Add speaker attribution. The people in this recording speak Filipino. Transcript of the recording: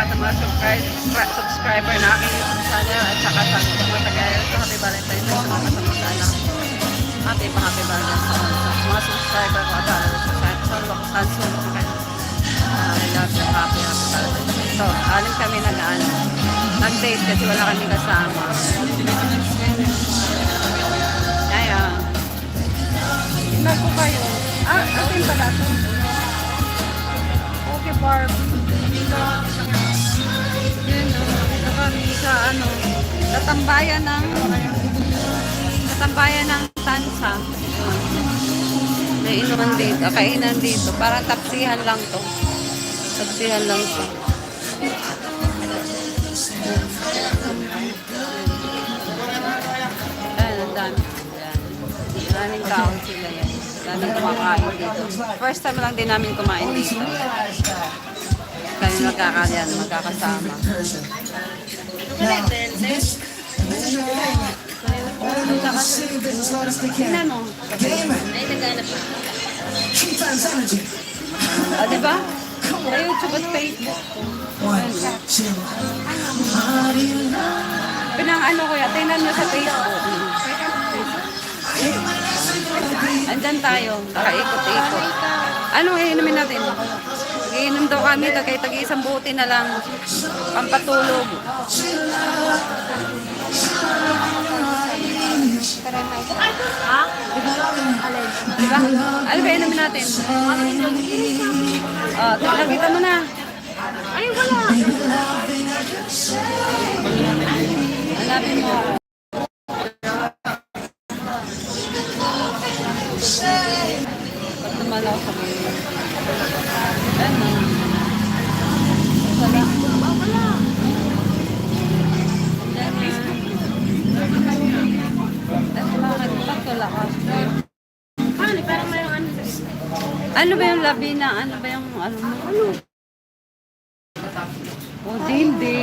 Speaker 1: lahat ng mga subscribe, subscriber na aking YouTube channel at saka sa mga tagayal. So, happy Valentine's Day sa mga kasamagana. Happy pa happy Valentine's sa mga subscriber ko at followers sa sulok, sa sulok kayo. I love you. Happy, happy Valentine's Day. So, alim kami nag-ano. Nag-date kasi wala kami kasama. Tingnan ko kayo. Ah, atin pala ito. Okay, Barb. Yan, sa tambayan ng sa tambayan ng tansa. May inuman dito, kainan dito. Parang tapsihan lang to. Tapsihan lang to. Ayan, ang dami. Ayan. Maraming kaon sila yan. Daming kumakain dito. First time lang din namin kumain dito. Kami magkakalian, magkakasama. Tingnan mo. Ay, naghanap pa. Ah, di ba? Sa YouTube at Facebook. Pinang ano ko yan, tingnan mo sa Facebook. Andyan tayo, nakaikot-ikot. Ano iinumin natin? Iinom daw kami, tagay tag isang buti na lang. Pampatulog. Ha? Di ba? Ano ba inumin natin? Oh, nakita mo na. Ay, wala. Hanapin mo ako. Ba't naman ako sa mga... ka?
Speaker 2: Ano, parang mayroong ano
Speaker 1: Ano ba yung labi na? Ano ba yung ano mo? Ano? O, di, hindi.